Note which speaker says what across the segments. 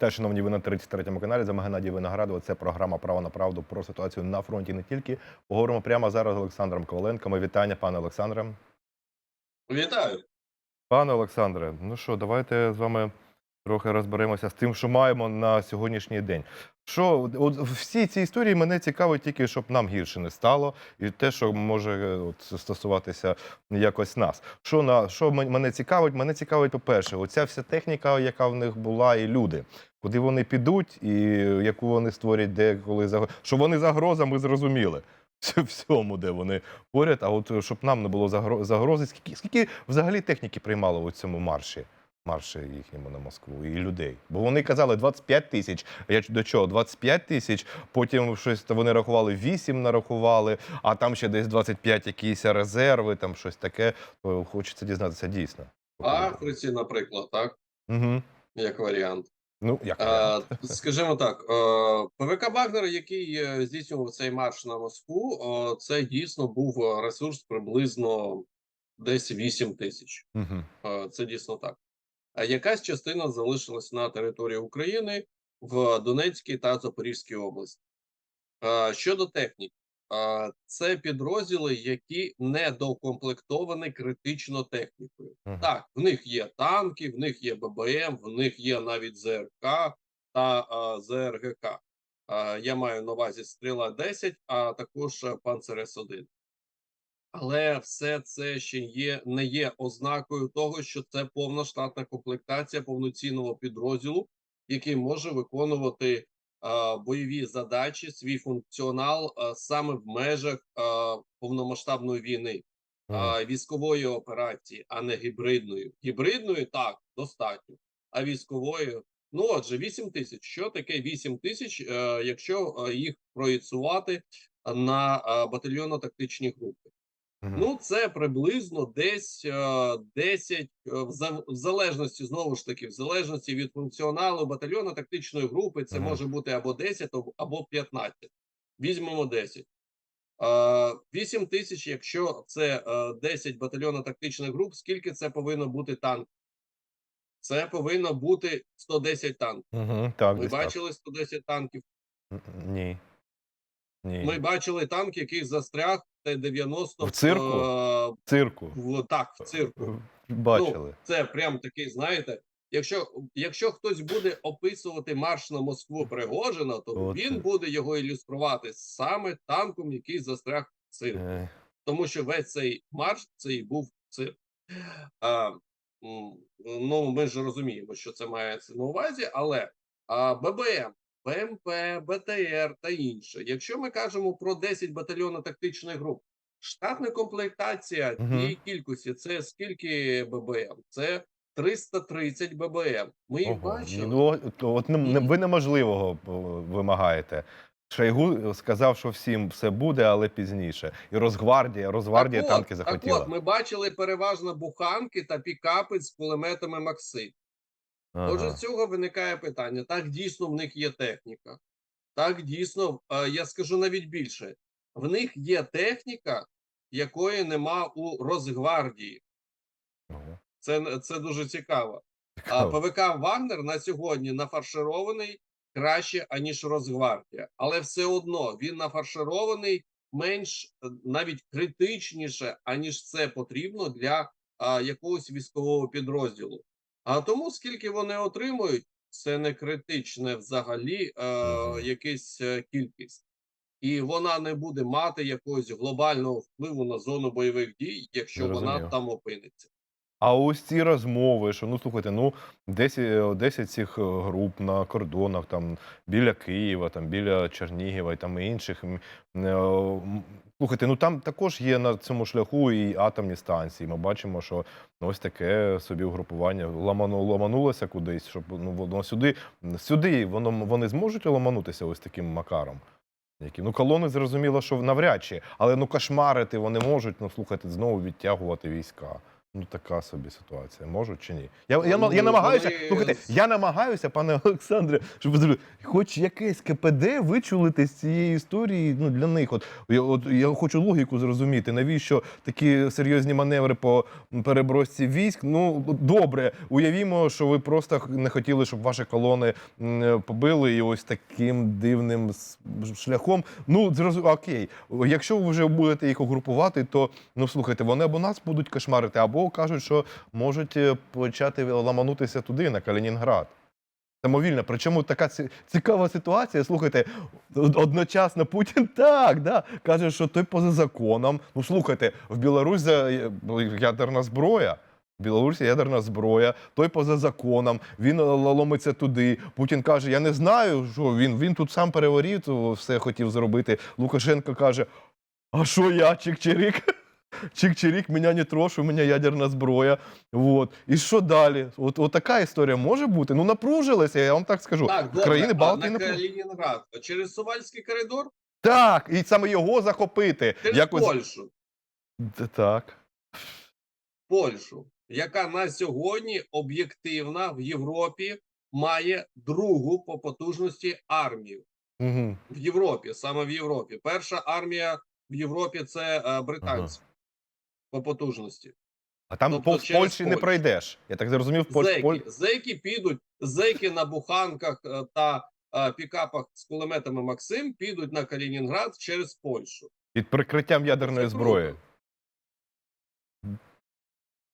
Speaker 1: Вітаю, шановні, ви на 33-му каналі. За Геннадій Виноградова. Це програма Право на правду про ситуацію на фронті не тільки. Поговоримо прямо зараз з Олександром Коваленко. Вітання, пане Олександре.
Speaker 2: Вітаю.
Speaker 1: Пане Олександре, ну що, давайте з вами трохи розберемося з тим, що маємо на сьогоднішній день. Що от всі ці історії мене цікавить тільки, щоб нам гірше не стало, і те, що може е, от, стосуватися якось нас. Що на що мене цікавить? Мене цікавить, по-перше, оця вся техніка, яка в них була, і люди. Куди вони підуть, і яку вони створять, де коли заго- що вони загроза, ми зрозуміли. Всьому, де вони поряд, а от е, щоб нам не було загрози, скільки, скільки взагалі техніки приймало у цьому марші? Марші їхньому на Москву і людей. Бо вони казали 25 тисяч. Я до чого? 25 тисяч. Потім щось то вони рахували 8 нарахували, а там ще десь 25 якісь резерви, там щось таке. То хочеться дізнатися дійсно.
Speaker 2: Африці, наприклад, так,
Speaker 1: Угу.
Speaker 2: як варіант.
Speaker 1: Ну, як
Speaker 2: Е, скажімо так, е, ПВК Вагнер, який е, здійснював цей марш на Москву, е, це дійсно був е, ресурс приблизно десь 8 тисяч.
Speaker 1: Угу.
Speaker 2: Е, Це дійсно так. А якась частина залишилась на території України в Донецькій та Запорізькій області. Е, Щодо техніки, це підрозділи, які не докомплектовані критично технікою. Так, в них є танки, в них є ББМ, в них є навіть ЗРК та а, ЗРГК. А, я маю на увазі стріла 10, а також е, Панцер С1. Але все це ще є не є ознакою того, що це повна штатна комплектація повноцінного підрозділу, який може виконувати бойові задачі, свій функціонал саме в межах повномасштабної війни військової операції, а не гібридної. Гібридної так достатньо. А військової, ну отже, 8 тисяч. Що таке 8 тисяч, е, якщо е, їх проєцувати на е, батальйонно-тактичні групи? Ну, це приблизно десь е, 10, е, в залежності знову ж таки, в залежності від функціоналу батальйону тактичної групи, це може бути або 10, або- або 15. Візьмемо 10. 8 тисяч, якщо це е, 10 батальйонно тактичних груп, скільки це повинно бути танків? Це повинно бути 110 танків.
Speaker 1: Угу. Так,
Speaker 2: Ми
Speaker 1: десь так.
Speaker 2: бачили 110 танків.
Speaker 1: Ні. Ні.
Speaker 2: Ми бачили танк, який застряг Т-90
Speaker 1: В цирку?
Speaker 2: е,
Speaker 1: Цирку.
Speaker 2: в, так, в цирку.
Speaker 1: Бачили.
Speaker 2: Ну, це прям такий, знаєте, якщо, якщо хтось буде описувати марш на Москву Пригожина, то
Speaker 1: От.
Speaker 2: він буде його ілюструвати саме танком, який застряг в цирку.
Speaker 1: Е,
Speaker 2: Тому що весь цей марш це і був цирк. А, ну, ми ж розуміємо, що це мається на увазі, але а, ББМ, БМП, БТР та інше. Якщо ми кажемо про 10 батальйонно-тактичних груп, штатна комплектація цієї кількості це скільки ББМ? Це 330 ББМ. Ми їх бачили.
Speaker 1: Ну, то от не, ви неможливого е, вимагаєте. Шойгу сказав, що всім все буде, але пізніше. І Росгвардія, Росгвардія
Speaker 2: Так
Speaker 1: танки
Speaker 2: от,
Speaker 1: захотіла.
Speaker 2: Так от, ми бачили переважно буханки та пікапи з кулеметами Максим. Отже, з цього виникає питання. Так, дійсно, в них є техніка. Так, дійсно, е, я скажу навіть більше: в них є техніка, якої нема у Росгвардії.
Speaker 1: Ого.
Speaker 2: Це, це дуже цікаво. А
Speaker 1: Цікаво.
Speaker 2: ПВК Вагнер на сьогодні нафарширований краще, аніж Росгвардія. Але все одно він нафарширований менш е, навіть критичніше, аніж це потрібно для а, якогось військового підрозділу. А тому, скільки вони отримують, це не критичне взагалі е, якась е, кількість. І вона не буде мати якогось глобального впливу на зону бойових дій, якщо вона там опиниться.
Speaker 1: А ось ці розмови, що ну слухайте, ну 10, 10 цих е, груп на кордонах, там біля Києва, там біля Чернігова і там і інших. Слухайте, ну там також є на цьому шляху і атомні станції. Ми бачимо, що ось таке собі угрупування ламану, ламанулося кудись, щоб ну воно сюди, сюди воно вони зможуть ламанутися ось таким макаром. Які ну колони зрозуміло, що навряд чи, але ну кошмарити вони можуть. Ну слухайте, знову відтягувати війська. Ну, така собі ситуація. Можуть чи ні? Я, я,
Speaker 2: Ну,
Speaker 1: я намагаюся,
Speaker 2: вони-
Speaker 1: слухайте, я намагаюся, пане Олександре, щоб хоч якесь КПД вичулити з цієї історії ну, для них. От, я, от, я хочу логіку зрозуміти, навіщо такі серйозні маневри по перебросці військ. Ну, добре, уявімо, що ви просто не хотіли, щоб ваші колони побили, і ось таким дивним шляхом. Ну, зрозу... окей. Якщо ви вже будете їх угрупувати, то ну слухайте, вони або нас будуть кошмарити, або кажуть, що можуть е, почати ламанутися туди, на Калінінград. Самовільно. Причому така цікава ситуація. Слухайте, одночасно Путін так, да, каже, що той поза законом. Ну слухайте, в Білорусі е, ядерна зброя. Білорусі ядерна зброя, той поза законом, він ломиться туди. Путін каже: Я не знаю, що він, він тут сам переворів, все хотів зробити. Лукашенко каже: А що я, чик-чирик? Чик-чирик, мене не трош, у мене ядерна зброя. Вот. І що далі? От, от така історія може бути. Ну напружилися, я вам так скажу.
Speaker 2: Так, добре,
Speaker 1: Країни
Speaker 2: а на
Speaker 1: напру-
Speaker 2: Калінінград через Сувальський коридор
Speaker 1: Так, і саме його захопити.
Speaker 2: через
Speaker 1: Якось...
Speaker 2: Польщу.
Speaker 1: Так.
Speaker 2: Польщу, яка на сьогодні об'єктивна в Європі має другу по потужності армію
Speaker 1: Угу.
Speaker 2: в Європі, саме в Європі. Перша армія в Європі це е, британці по потужності.
Speaker 1: А там
Speaker 2: Тобто
Speaker 1: в Польщі не пройдеш. Я так зрозумів, Польщі.
Speaker 2: Зеки, зеки підуть, зеки на буханках е, та е, пікапах з кулеметами Максим підуть на Калінінград через Польщу.
Speaker 1: Під прикриттям ядерної
Speaker 2: Це
Speaker 1: зброї.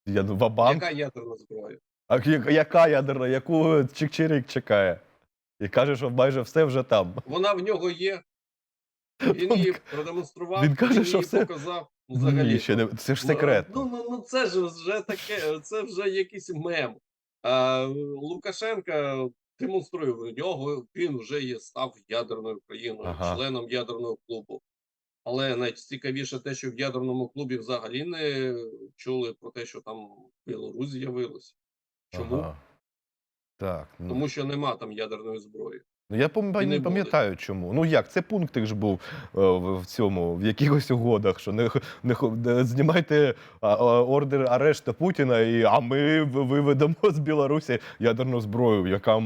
Speaker 1: Я вабанк.
Speaker 2: Яка ядерна зброя?
Speaker 1: А я- яка ядерна, яку чик-чирик чекає? І каже, що майже все вже там.
Speaker 2: Вона в нього є. Він її продемонстрував.
Speaker 1: він каже, що
Speaker 2: її
Speaker 1: все-
Speaker 2: показав. Ну, Взагалі.
Speaker 1: Ні, ще не... Це ж
Speaker 2: Ну,
Speaker 1: секрет.
Speaker 2: Ну, ну, ну це ж вже таке, це вже якийсь мем. А, Лукашенка демонструє в нього, він вже є став ядерною країною,
Speaker 1: Ага.
Speaker 2: членом ядерного клубу. Але найцікавіше те, що в ядерному клубі взагалі не чули про те, що там Білорусь з'явилася. Чому?
Speaker 1: Ага. Так. Ну.
Speaker 2: Тому що нема там ядерної зброї.
Speaker 1: Ну, я
Speaker 2: не
Speaker 1: пам'ятаю чому. Ну як, це пунктик ж був е, в, цьому, в якихось угодах, що не, не, не знімайте а, а, ордер арешту Путіна, і, а ми виведемо з Білорусі ядерну зброю, яка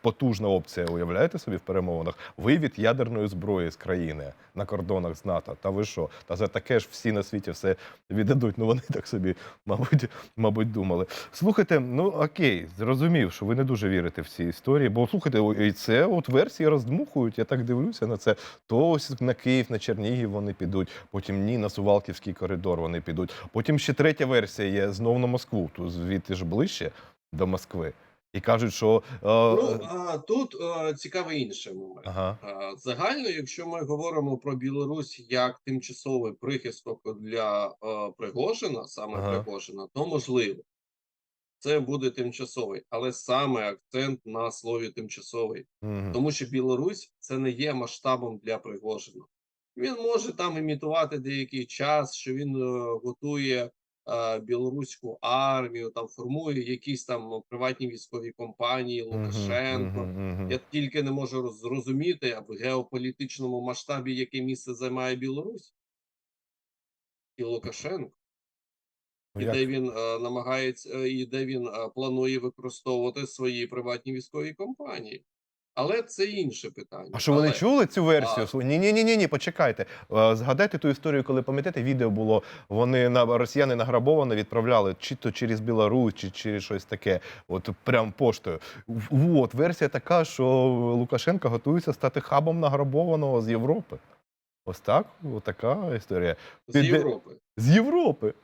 Speaker 1: потужна опція. Уявляєте собі в перемовинах? Вивід ядерної зброї з країни на кордонах з НАТО. Та ви що? Та за таке ж всі на світі все віддадуть. Ну вони так собі, мабуть, мабуть, думали. Слухайте, ну окей, зрозумів, що ви не дуже вірите в ці історії. Бо слухайте, і це от версії роздмухують. Я так дивлюся на це. То ось на Київ, на Чернігів вони підуть, потім ні, на Сувалківський коридор вони підуть. Потім ще третя версія є знов на Москву. Тут звідти ж ближче до Москви. І кажуть, що е,
Speaker 2: Ну, а, тут е, цікавий інший момент.
Speaker 1: ага,
Speaker 2: А, Загально, якщо ми говоримо про Білорусь як тимчасовий прихисток для е, Пригожина, саме
Speaker 1: Ага.
Speaker 2: Пригожина, то можливо. Це буде тимчасовий, але саме акцент на слові тимчасовий,
Speaker 1: мгм.
Speaker 2: тому що Білорусь це не є масштабом для Пригожина. Він може там імітувати деякий час, що він е, готує е, білоруську армію, там формує якісь там приватні військові компанії, Лукашенко.
Speaker 1: мгм, мгм.
Speaker 2: Я тільки не можу зрозуміти в геополітичному масштабі, яке місце займає Білорусь і Лукашенко, і
Speaker 1: як?
Speaker 2: де він е, намагається, е, і де він е, планує використовувати свої приватні військові компанії. Але це інше питання.
Speaker 1: А що вони
Speaker 2: Але-
Speaker 1: чули цю версію?
Speaker 2: А.
Speaker 1: Ні, ні, ні, ні, ні, почекайте. Е, Згадайте ту історію, коли пам'ятаєте, відео було. Вони на росіяни награбовано відправляли чи то через Білорусь, чи через щось таке. От прям поштою. В- От версія така, що Лукашенко готується стати хабом награбованого з Європи. Ось так, така історія.
Speaker 2: з Європи.
Speaker 1: З Європи.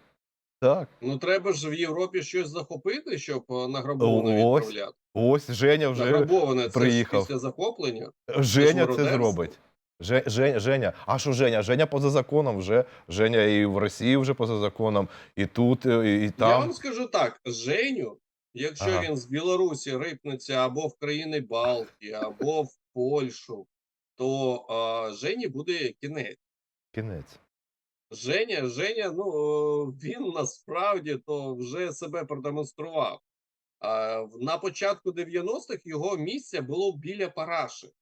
Speaker 1: Так.
Speaker 2: Ну треба ж в Європі щось захопити, щоб е, награбоване
Speaker 1: Ось,
Speaker 2: відправляти.
Speaker 1: Ось Женя вже
Speaker 2: Награбоване це після захоплення.
Speaker 1: Женя це
Speaker 2: мародерство.
Speaker 1: зробить. Жень- Женя. А що Женя? Женя поза законом вже. Женя і в Росії вже поза законом, і тут, і, і
Speaker 2: Я вам скажу так: Женю, якщо
Speaker 1: Ага.
Speaker 2: він з Білорусі рипнеться або в країни Балтії, або в Польщу, то а, Жені буде кінець.
Speaker 1: Кінець.
Speaker 2: Женя, Женя, ну э, він насправді то вже себе продемонстрував. На початку 90-х його місце було біля
Speaker 1: Параші.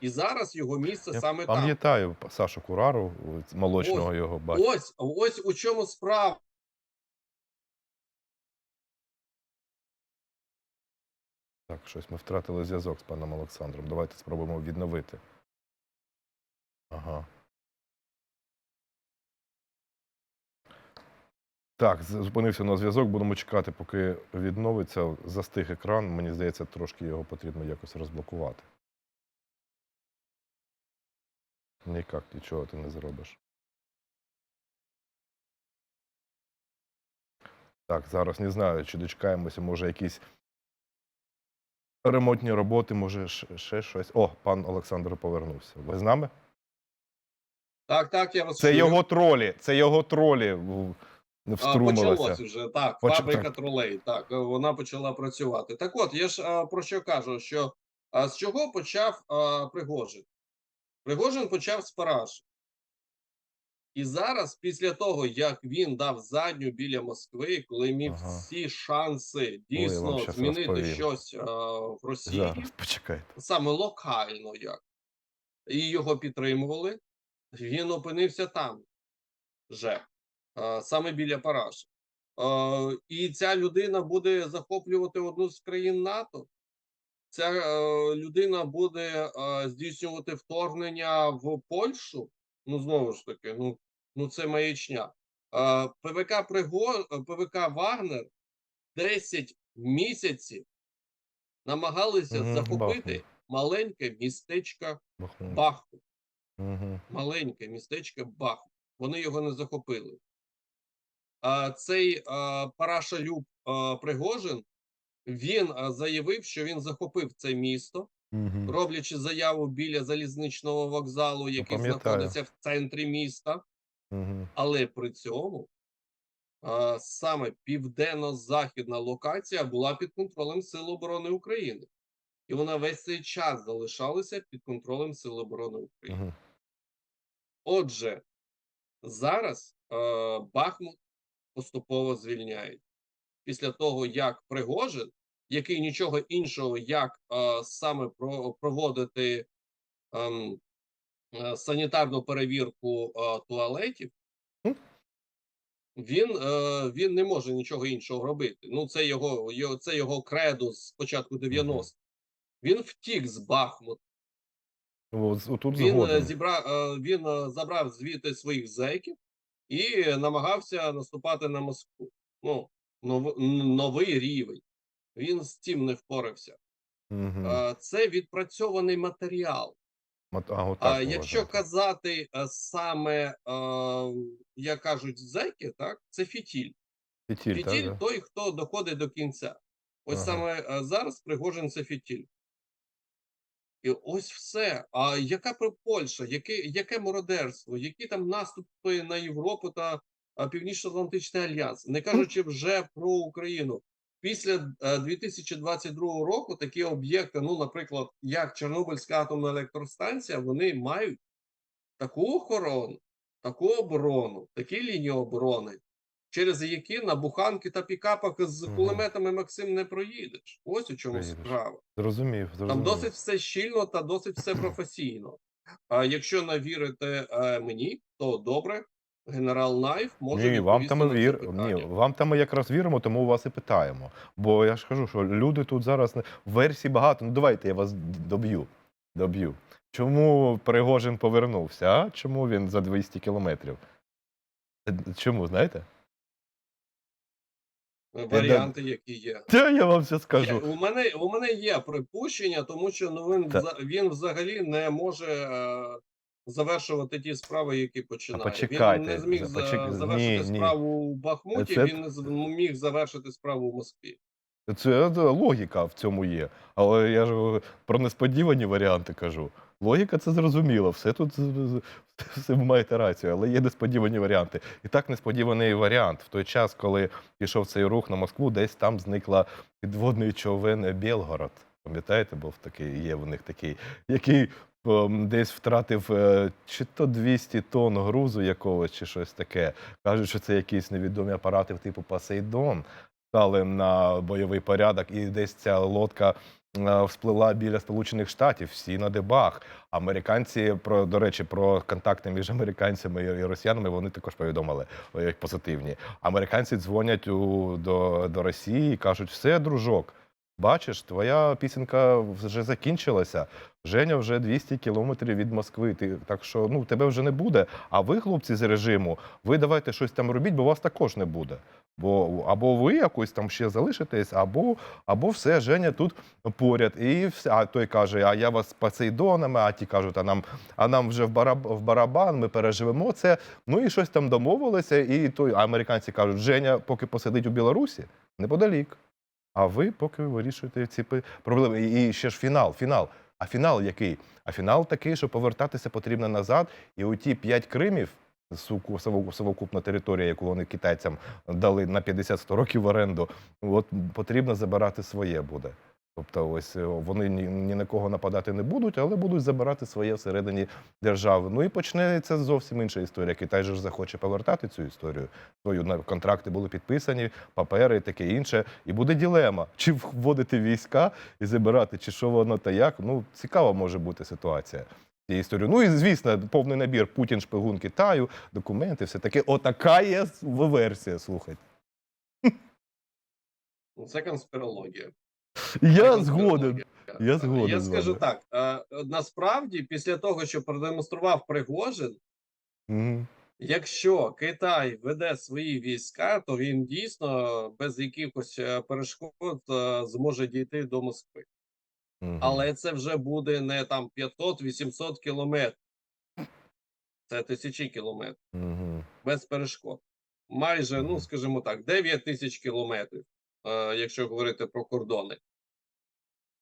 Speaker 2: І зараз його місце
Speaker 1: Я
Speaker 2: саме там.
Speaker 1: Пам'ятаю Сашу Курару, молочного ось, його бачу.
Speaker 2: Ось ось у чому справа.
Speaker 1: Так, щось ми втратили зв'язок з паном Олександром. Давайте спробуємо відновити. Ага. Так, зупинився на зв'язок. Будемо чекати, поки відновиться. Застиг екран. Мені здається, трошки його потрібно якось розблокувати. Ніяк нічого ти не зробиш. Так, зараз не знаю, чи дочекаємося, може, якісь ремонтні роботи, може, ще, щось. О, пан Олександр повернувся. Ви з нами?
Speaker 2: Так, так, я вас
Speaker 1: Це його тролі, це його тролі.
Speaker 2: Почалось вже так.
Speaker 1: Поч-
Speaker 2: Фабрика
Speaker 1: так.
Speaker 2: тролей. Так, е, вона почала працювати. Так от, я ж а, про що кажу, що а, з чого почав а, Пригожин? Пригожин почав з параші. І зараз, після того, як він дав задню біля Москви, коли міг
Speaker 1: Ага.
Speaker 2: всі шанси дійсно
Speaker 1: щас
Speaker 2: змінити
Speaker 1: розповім.
Speaker 2: щось а, в Росії,
Speaker 1: Зараз почекайте.
Speaker 2: саме локально як, і його підтримували, він опинився там же, саме біля Параші. І ця людина буде захоплювати одну з країн НАТО. Ця е, людина буде е, здійснювати вторгнення в Польщу. Ну, знову ж таки, ну, ну це маячня. Е, ПВК Приго... ПВК Вагнер 10 місяців намагалися
Speaker 1: Мгм,
Speaker 2: захопити
Speaker 1: Бахмут.
Speaker 2: маленьке містечко
Speaker 1: Бахмут.
Speaker 2: Бахмут.
Speaker 1: Угу.
Speaker 2: Маленьке містечко Бахмут. Вони його не захопили. Цей а, Параша Люб Пригожин він заявив, що він захопив це місто,
Speaker 1: Угу.
Speaker 2: роблячи заяву біля залізничного вокзалу, який
Speaker 1: пам'ятаю.
Speaker 2: знаходиться в центрі міста.
Speaker 1: Угу.
Speaker 2: Але при цьому саме південно-західна локація була під контролем Сил оборони України. І вона весь цей час залишалася під контролем Сил оборони України.
Speaker 1: Угу.
Speaker 2: Отже, зараз е, Бахмут поступово звільняють. Після того, як Пригожин, який нічого іншого, як е, саме про, проводити ем, е, санітарну перевірку е, туалетів, він, е, він не може нічого іншого робити. Ну, це його, його, це його кредо з початку 90-х. Він втік з Бахмут.
Speaker 1: Тут
Speaker 2: Він е,
Speaker 1: згоден.
Speaker 2: зібрав, е, він е, забрав звідти своїх зеків і намагався наступати на Москву. Ну, нов, новий рівень. Він з цим не впорався.
Speaker 1: Угу.
Speaker 2: Це відпрацьований матеріал.
Speaker 1: А, отак
Speaker 2: А якщо казати е, саме, е, як кажуть, зеки, так, це фітіль.
Speaker 1: Фітіль, так,
Speaker 2: Фітіль
Speaker 1: да?
Speaker 2: той, хто доходить до кінця. Ось
Speaker 1: Ага.
Speaker 2: саме е, зараз Пригожин це фітіль. І ось все. А яка про Польща? Яке, яке мародерство? Які там наступи на Європу та Північно-Атлантичний альянс? Не кажучи вже про Україну. Після е, 2022 року такі об'єкти, ну, наприклад, як Чорнобильська атомна електростанція, вони мають таку охорону, таку оборону, такі лінії оборони, через які на буханки та пікапах з кулеметами Максим не проїдеш. Ось у чому
Speaker 1: Проїдеш.
Speaker 2: справа.
Speaker 1: Зрозумів,
Speaker 2: Там досить все щільно та досить все професійно. А якщо не вірите е, мені, то добре. Генерал Найф може
Speaker 1: Ні, вам там вір... Ні, вам там ми якраз віримо, тому у вас і питаємо. Бо я ж кажу, що люди тут зараз версій багато. Ну давайте я вас доб'ю. Доб'ю. Чому Пригожин повернувся? А? Чому він за 200 кілометрів? Е, Чому, знаєте?
Speaker 2: Варіанти, які є.
Speaker 1: Та я вам все скажу.
Speaker 2: у мене у мене є припущення, тому що ну він
Speaker 1: Та-
Speaker 2: він взагалі не може е, завершувати ті справи, які починає.
Speaker 1: почекайте,
Speaker 2: він не зміг
Speaker 1: почек-
Speaker 2: завершити
Speaker 1: ні, ні.
Speaker 2: справу у Бахмуті.
Speaker 1: Це-
Speaker 2: Він не з- міг завершити справу у Москві.
Speaker 1: Це е, логіка в цьому є. Але я ж е, про несподівані варіанти кажу. Логіка це зрозуміло, все тут все ви маєте рацію, але є несподівані варіанти. І так несподіваний варіант. В той час, коли пішов цей рух на Москву, десь там зникла підводний човен Білгород. Пам'ятаєте, був такий, є в них такий, який ем, десь втратив е, чи то 200 тонн грузу якогось, чи щось таке. Кажуть, що це якісь невідомі апарати типу Посейдон стали на бойовий порядок, і десь ця лодка всплила біля Сполучених Штатів, всі на дебах. Американці про до речі, про контакти між американцями і росіянами вони також повідомили як позитивні. Американці дзвонять у, до, до Росії і кажуть: все, дружок. Бачиш, твоя пісенька вже закінчилася. Женя вже 200 кілометрів від Москви. Ти, так що ну, тебе вже не буде. А ви, хлопці з режиму, ви давайте щось там робіть, бо вас також не буде. Бо або ви якось там ще залишитесь, або, або все, Женя тут поряд. І все. А той каже, а я вас з Посейдонами, а ті кажуть, а нам, а нам вже в, бараб, в барабан, ми переживемо це. Ну і щось там домовилися. І той, а американці кажуть, Женя поки посидить у Білорусі, неподалік. А ви поки вирішуєте ці проблеми. І ще ж фінал, фінал. А фінал який? А фінал такий, що повертатися потрібно назад, і оті п'ять Кримів, совокупна територія, яку вони китайцям дали на 50-100 років в оренду, от потрібно забирати своє буде. Тобто, ось е, вони ні, ні на кого нападати не будуть, але будуть забирати своє всередині держави. Ну і почнеться зовсім інша історія. Китай же ж захоче повертати цю історію. Свою контракти були підписані, папери і таке інше. І буде ділема, чи вводити війська і забирати, чи що воно та як. Ну, цікава може бути ситуація. цієї історії. Ну і звісно, повний набір Путін шпигун Китаю, документи, все таке. Отака є версія. Слухайте.
Speaker 2: Ну, Це конспірологія.
Speaker 1: Я згоден. Я згоден
Speaker 2: Я скажу так: насправді, після того, що продемонстрував Пригожин, якщо Китай веде свої війська, то він дійсно без якихось е, перешкод е, зможе дійти до Москви. Але це вже буде не там 500-800 кілометрів. Це тисячі кілометрів
Speaker 1: Мгм.
Speaker 2: без перешкод. Майже, ну скажімо так, 9 тисяч кілометрів, е, якщо говорити про кордони.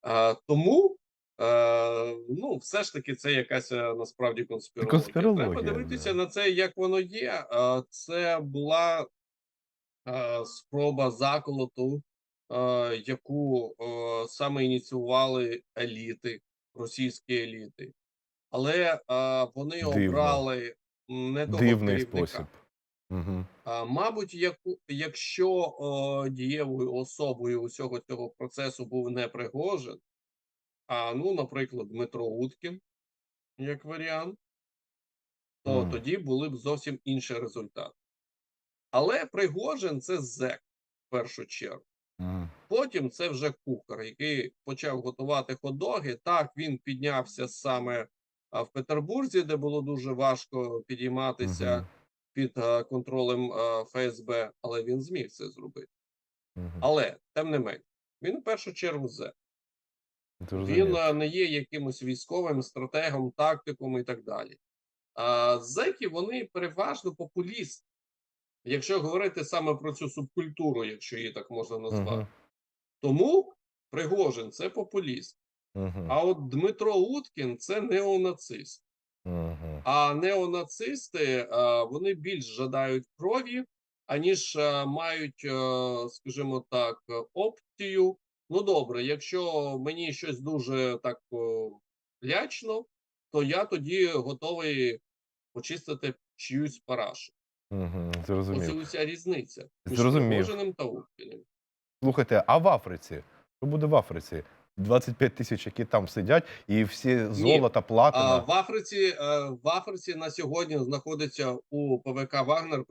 Speaker 2: Е, тому, е, ну, все ж таки, це якась е, насправді конспірологія.
Speaker 1: Конспірологія,
Speaker 2: Треба дивитися на це, як воно є. Це була спроба заколоту, яку саме ініціювали еліти, російські еліти. Але вони
Speaker 1: Дивно.
Speaker 2: обрали не того
Speaker 1: Дивний
Speaker 2: керівника.
Speaker 1: спосіб. Угу.
Speaker 2: А, мабуть, яку, якщо о, дієвою особою усього цього процесу був не Пригожин, а ну, наприклад, Дмитро Уткін, як варіант, то
Speaker 1: Мгм.
Speaker 2: тоді були б зовсім інші результати. Але Пригожин це зек в першу чергу. Потім це вже кухар, який почав готувати хот-доги. Так, він піднявся саме в Петербурзі, де було дуже важко підійматися
Speaker 1: Мгм.
Speaker 2: Під е, контролем е, ФСБ, але він зміг це зробити. Але тим не менш, він в першу чергу зе. Він е, не є якимось військовим стратегом, тактиком і так далі. А зеки вони переважно популісти. Якщо говорити саме про цю субкультуру, якщо її так можна назвати.
Speaker 1: Мгм.
Speaker 2: Тому Пригожин це популіст.
Speaker 1: Мгм.
Speaker 2: А от Дмитро Уткін це неонацист. А неонацисти вони більш жадають крові, аніж мають, скажімо так, е, опцію. Ну добре, якщо мені щось дуже так лячно, то я тоді готовий почистити чиюсь парашу.
Speaker 1: Мгм.
Speaker 2: Оце уся різниця між
Speaker 1: Зрозумів.
Speaker 2: Та.
Speaker 1: Слухайте, а в Африці? Що буде в Африці? 25 тисяч, які там сидять, і всі золото,
Speaker 2: А
Speaker 1: платина.
Speaker 2: в Африці е, в Африці на сьогодні знаходиться у ПВК Вагнер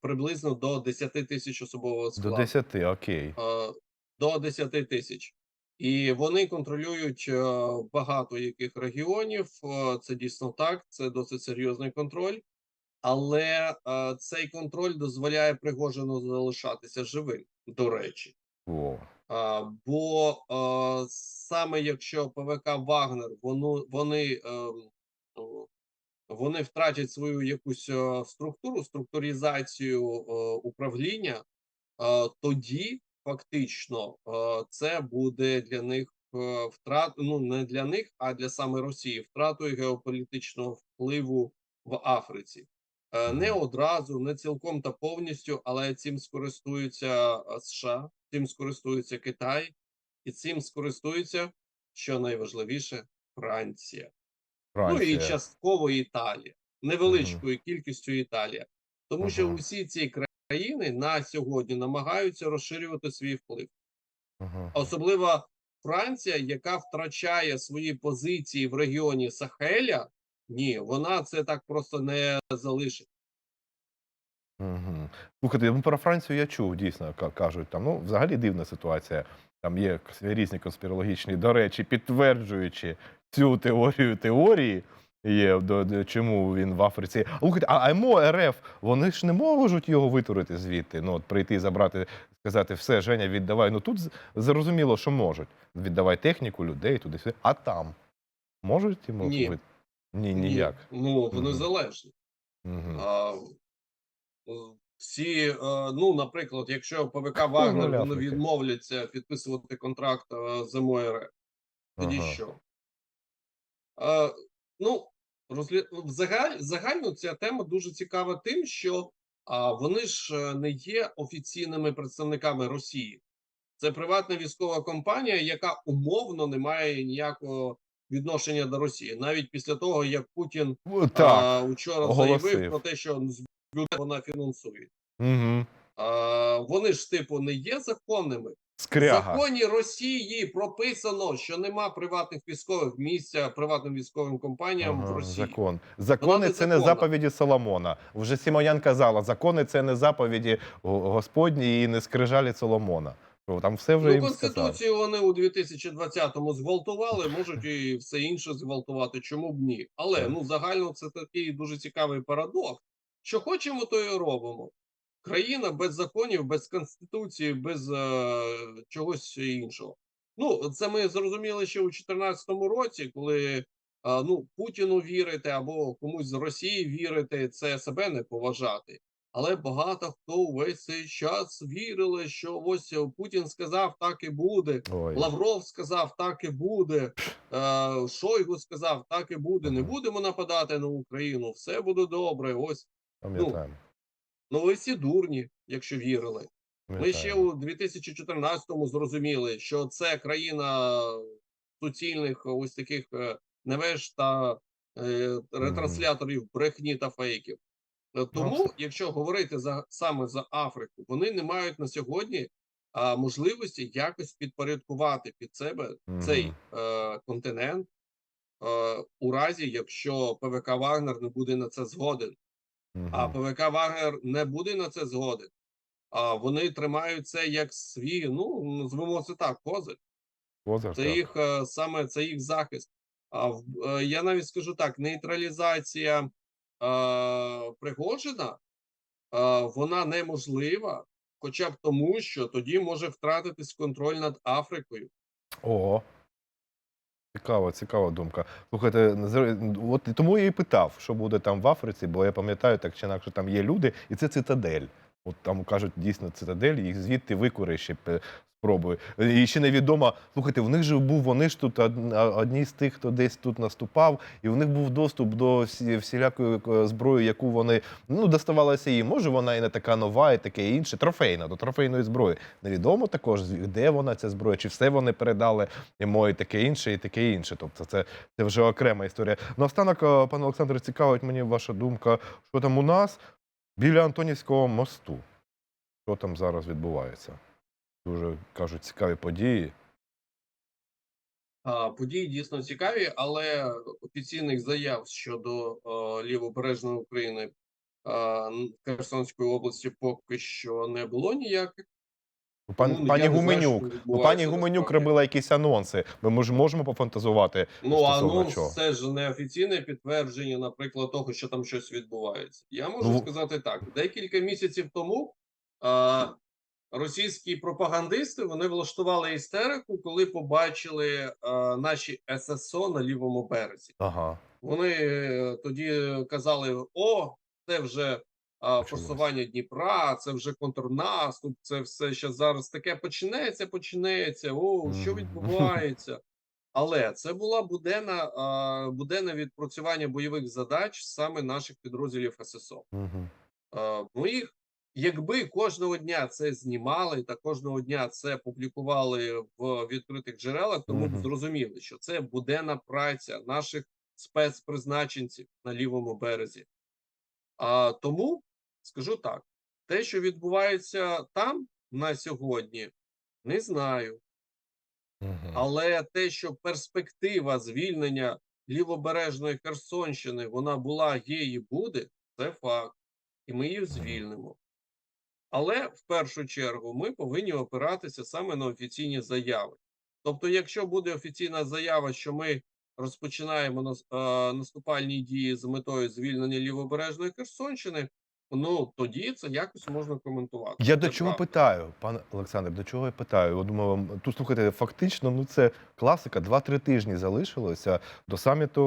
Speaker 2: приблизно до 10 тисяч особового
Speaker 1: До
Speaker 2: складу.
Speaker 1: 10, окей.
Speaker 2: Е, до 10 тисяч. І вони контролюють е, багато яких регіонів. Це дійсно так, це досить серйозний контроль. Але цей контроль дозволяє Пригожину залишатися живим, до речі.
Speaker 1: О.
Speaker 2: А, бо е, саме якщо ПВК Вагнер воно, вони, ем, о, вони втратять свою якусь е, структуру, структуризацію е, управління, е, тоді фактично е, це буде для них втрат, ну не для них, а для саме Росії втратою геополітичного впливу в Африці. Е, Не одразу, не цілком та повністю, але цим скористуються е, США, цим скористується Китай, і цим скористується, що найважливіше, Франція. Ну і частково Італія, невеличкою кількістю Італія. Тому що усі ці країни на сьогодні намагаються розширювати свій вплив.
Speaker 1: Мгм.
Speaker 2: Особливо Франція, яка втрачає свої позиції в регіоні Сахеля, ні, вона це так просто не залишить.
Speaker 1: Угу. Слухайте, ну, про Францію я чув, дійсно кажуть. Там ну взагалі дивна ситуація. Там є різні конспірологічні, до речі, підтверджуючи цю теорію теорії. Є до, до чому він в Африці. Слухайте, а МО РФ вони ж не можуть його витурити звідти. Ну от прийти, забрати, сказати, все, Женя, віддавай. Ну тут зрозуміло, що можуть. Віддавай техніку, людей туди сюди. А там можуть йому
Speaker 2: Ні.
Speaker 1: Ні, ніяк.
Speaker 2: Ні, ну вони
Speaker 1: Мгм.
Speaker 2: залежні.
Speaker 1: Угу.
Speaker 2: А, е, всі, е, ну, наприклад, якщо ПВК Вагнер вони відмовляться підписувати контракт е, з МОР, тоді
Speaker 1: Ага.
Speaker 2: що? Е, ну. Взагаль... загально ця тема дуже цікава тим, що а, вони ж не є офіційними представниками Росії. Це приватна військова компанія, яка умовно не має ніякого відношення до Росії, навіть після того, як Путін
Speaker 1: Так.
Speaker 2: а, учора
Speaker 1: оголосив.
Speaker 2: заявив про те, що бюджету вона фінансує.
Speaker 1: Угу.
Speaker 2: А, вони ж типу не є законними. В законі Росії прописано, що нема приватних військових місця приватним військовим компаніям в Росії.
Speaker 1: Закон. Закони
Speaker 2: не
Speaker 1: це не заповіді Соломона. Вже Сімоян казала, закони це не заповіді Господні і не скрижалі Соломона. Там все вже
Speaker 2: Ну,
Speaker 1: їм сказали.
Speaker 2: конституцію вони у 2020-му зґвалтували, можуть і все інше зґвалтувати. Чому б ні? Але
Speaker 1: Так.
Speaker 2: ну загально це такий дуже цікавий парадокс. Що хочемо, то і робимо. Країна без законів, без конституції, без е, чогось іншого. Ну, це ми зрозуміли ще у 2014 році, коли е, ну Путіну вірити або комусь з Росії вірити, це себе не поважати. Але багато хто увесь цей час вірили, що ось Путін сказав, так і буде.
Speaker 1: Ой.
Speaker 2: Лавров сказав, так і буде. Е, Шойгу сказав, так і буде. Не будемо нападати на Україну, все буде добре. Ось
Speaker 1: Пам'ятаємо.
Speaker 2: ну ви всі дурні, якщо вірили. Ми ще у 2014-му зрозуміли, що це країна суцільних ось таких е, невеж та е, ретрансляторів брехні та фейків. Е, Тому,
Speaker 1: все.
Speaker 2: якщо говорити за саме за Африку, вони не мають на сьогодні а, можливості якось підпорядкувати під себе цей е, континент, е, у разі, якщо ПВК Вагнер не буде на це згоден. А ПВК Вагнер не буде на це згоден. А вони тримають це як свій, ну назвемо це так, козир.
Speaker 1: Козир,
Speaker 2: Це
Speaker 1: так.
Speaker 2: їх е, саме це їх захист. А е, я навіть скажу так: нейтралізація Пригожина, вона неможлива, хоча б тому, що тоді може втратитись контроль над Африкою.
Speaker 1: Ого. Цікава, цікава думка. Слухайте, от тому я і питав, що буде там в Африці, бо я пам'ятаю, так чи інакше там є люди, і це цитадель. От там кажуть, дійсно цитадель, їх звідти викури ще спробує. І ще невідомо, слухайте, в них же був, вони ж тут од- одні з тих, хто десь тут наступав, і в них був доступ до всі- всілякої е, зброї, яку вони ну, доставалася їм. Може, вона і не така нова, і таке інше. Трофейна, до трофейної зброї. Невідомо також, де вона ця зброя, чи все вони передали йому і таке інше, і таке інше. Тобто це, це вже окрема історія. Наостанок, е, пане Олександре, цікавить мені ваша думка, що там у нас біля Антонівського мосту. Що там зараз відбувається? Дуже кажуть, цікаві події.
Speaker 2: Події дійсно цікаві, але офіційних заяв щодо лівобережної України Херсонської області поки що не було ніяких.
Speaker 1: Пан,
Speaker 2: Тому
Speaker 1: пані Гуменюк. Ну, пані Гуменюк робила якісь анонси. Ми мож, можемо пофантазувати.
Speaker 2: Ну, анонс
Speaker 1: чого?
Speaker 2: це ж не офіційне підтвердження, наприклад, того, що там щось відбувається. Я можу
Speaker 1: Ну,
Speaker 2: сказати так: декілька місяців тому а, російські пропагандисти вони влаштували істерику, коли побачили а, наші ССО на лівому березі.
Speaker 1: Ага.
Speaker 2: Вони е, тоді казали: о, це вже. Форсування Дніпра, це вже контрнаступ, це все ще зараз таке почнеться, почнеться. О, що відбувається? Але це була буденна, буденне відпрацювання бойових задач саме наших підрозділів ССО. Ми їх, якби кожного дня це знімали та кожного дня це публікували в відкритих джерелах, то ми б зрозуміли, що це буденна праця наших спецпризначенців на лівому березі. А тому скажу так: те, що відбувається там на сьогодні, не знаю.
Speaker 1: Угу.
Speaker 2: Але те, що перспектива звільнення лівобережної Херсонщини вона була, є і буде, це факт. і ми її звільнимо. Але в першу чергу ми повинні опиратися саме на офіційні заяви. Тобто, якщо буде офіційна заява, що ми розпочинаємо е, наступальні дії з метою звільнення лівобережної Херсонщини, ну тоді це якось можна коментувати.
Speaker 1: Я до чого
Speaker 2: правда.
Speaker 1: питаю, пане Олександр, до чого я питаю? От думаю, вам- тут слухайте, фактично, ну це класика. Два-три тижні залишилося до саміту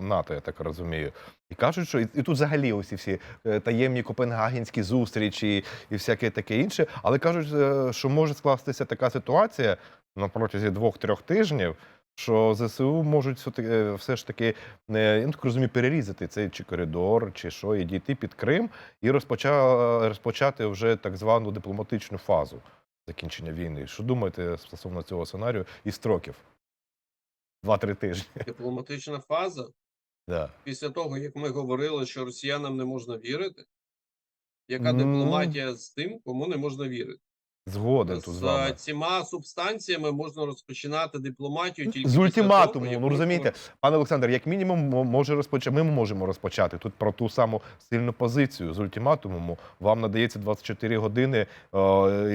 Speaker 1: е, НАТО, я так розумію. І кажуть, що і, і тут взагалі усі всі е, таємні копенгагенські зустрічі і всяке таке інше. Але кажуть, е, що може скластися така ситуація на протязі двох-трьох тижнів. Що ЗСУ можуть все, ж таки, е, я так розумію, перерізати цей чи коридор, чи що, і дійти під Крим і розпоча, розпочати вже так звану дипломатичну фазу закінчення війни. Що думаєте стосовно цього сценарію і строків? Два-три тижні.
Speaker 2: Дипломатична фаза
Speaker 1: Да.
Speaker 2: після того, як ми говорили, що росіянам не можна вірити. Яка
Speaker 1: Ну.
Speaker 2: дипломатія з тим, кому не можна вірити?
Speaker 1: Згоден тут з вами.
Speaker 2: е, цими субстанціями можна розпочинати дипломатію тільки
Speaker 1: З ультиматуму,
Speaker 2: того,
Speaker 1: ну розумієте, пане Олександр, як мінімум, може розпочати. Ми можемо розпочати тут про ту саму сильну позицію з ультиматумом. Вам надається 24 години, е,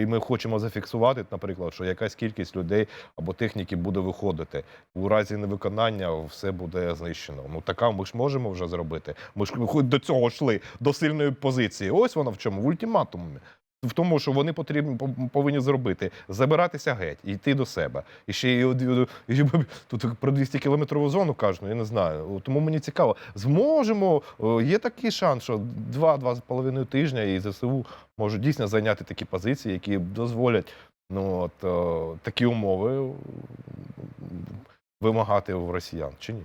Speaker 1: і ми хочемо зафіксувати, наприклад, що якась кількість людей або техніки буде виходити. У разі невиконання все буде знищено. Ну така ми ж можемо вже зробити. Ми ж до цього йшли до сильної позиції. Ось вона в чому в ультиматумі. В тому, що вони потрібні повинні зробити забиратися геть і йти до себе. І ще й од- і тут про 200 кілометрову зону кажуть, ну я не знаю. Тому мені цікаво, зможемо. Є такий шанс, що два-два з половиною тижня і ЗСУ можуть дійсно зайняти такі позиції, які дозволять ну от о, такі умови вимагати у росіян, чи ні?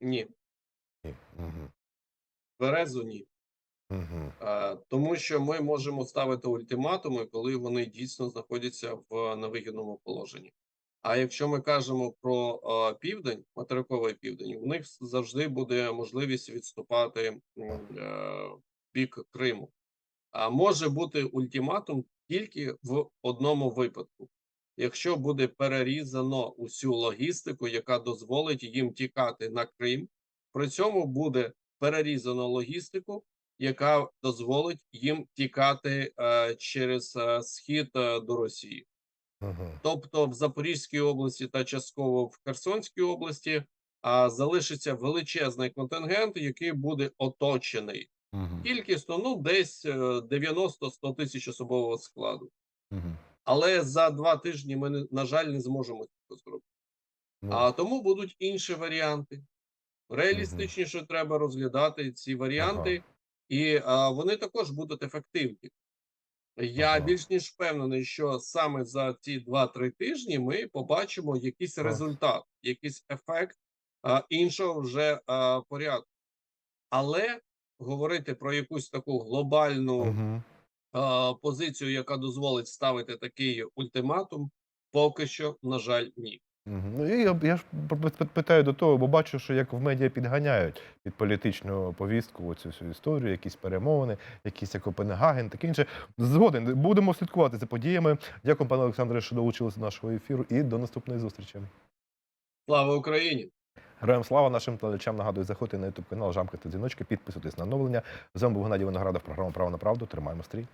Speaker 2: Ні,
Speaker 1: Ні. Угу.
Speaker 2: Березу ні.
Speaker 1: Угу.
Speaker 2: Тому що ми можемо ставити ультиматуми, коли вони дійсно знаходяться в невигідному положенні. А якщо ми кажемо про південь, материковий південь, у них завжди буде можливість відступати е, бік Криму. А може бути ультиматум тільки в одному випадку, якщо буде перерізано усю логістику, яка дозволить їм тікати на Крим, при цьому буде перерізано логістику, яка дозволить їм тікати е, через е, схід е, до Росії.
Speaker 1: Угу.
Speaker 2: Тобто в Запорізькій області та частково в Херсонській області а, залишиться величезний контингент, який буде оточений.
Speaker 1: Угу.
Speaker 2: Кількісно ну десь е, 90-100 тисяч особового складу.
Speaker 1: Угу.
Speaker 2: Але за два тижні ми на жаль не зможемо це зробити.
Speaker 1: Ну,
Speaker 2: А тому будуть інші варіанти. Реалістичніше треба розглядати ці варіанти, і вони також будуть ефективні. Я
Speaker 1: Ага.
Speaker 2: більш ніж впевнений, що саме за ці 2-3 тижні ми побачимо якийсь результат, якийсь ефект іншого вже порядку. Але говорити про якусь таку глобальну
Speaker 1: Угу.
Speaker 2: а, позицію, яка дозволить ставити такий ультиматум, поки що, на жаль, ні.
Speaker 1: Ну, і я, я ж питаю до того, бо бачу, що як в медіа підганяють під політичну повістку оцю всю історію, якісь перемовини, якісь як Копенгаген, таке інше. Згоден, будемо слідкувати за подіями. Дякую, пане Олександре, що долучилися до нашого ефіру. І до наступної зустрічі.
Speaker 2: Слава Україні!
Speaker 1: Героям слава нашим телечам. Нагадую, заходьте на ютуб канал, жамкайте дзвіночки, підписуйтесь на оновлення. З вами був Геннадій Виноградов, програма Право на правду. Тримаємо стрій.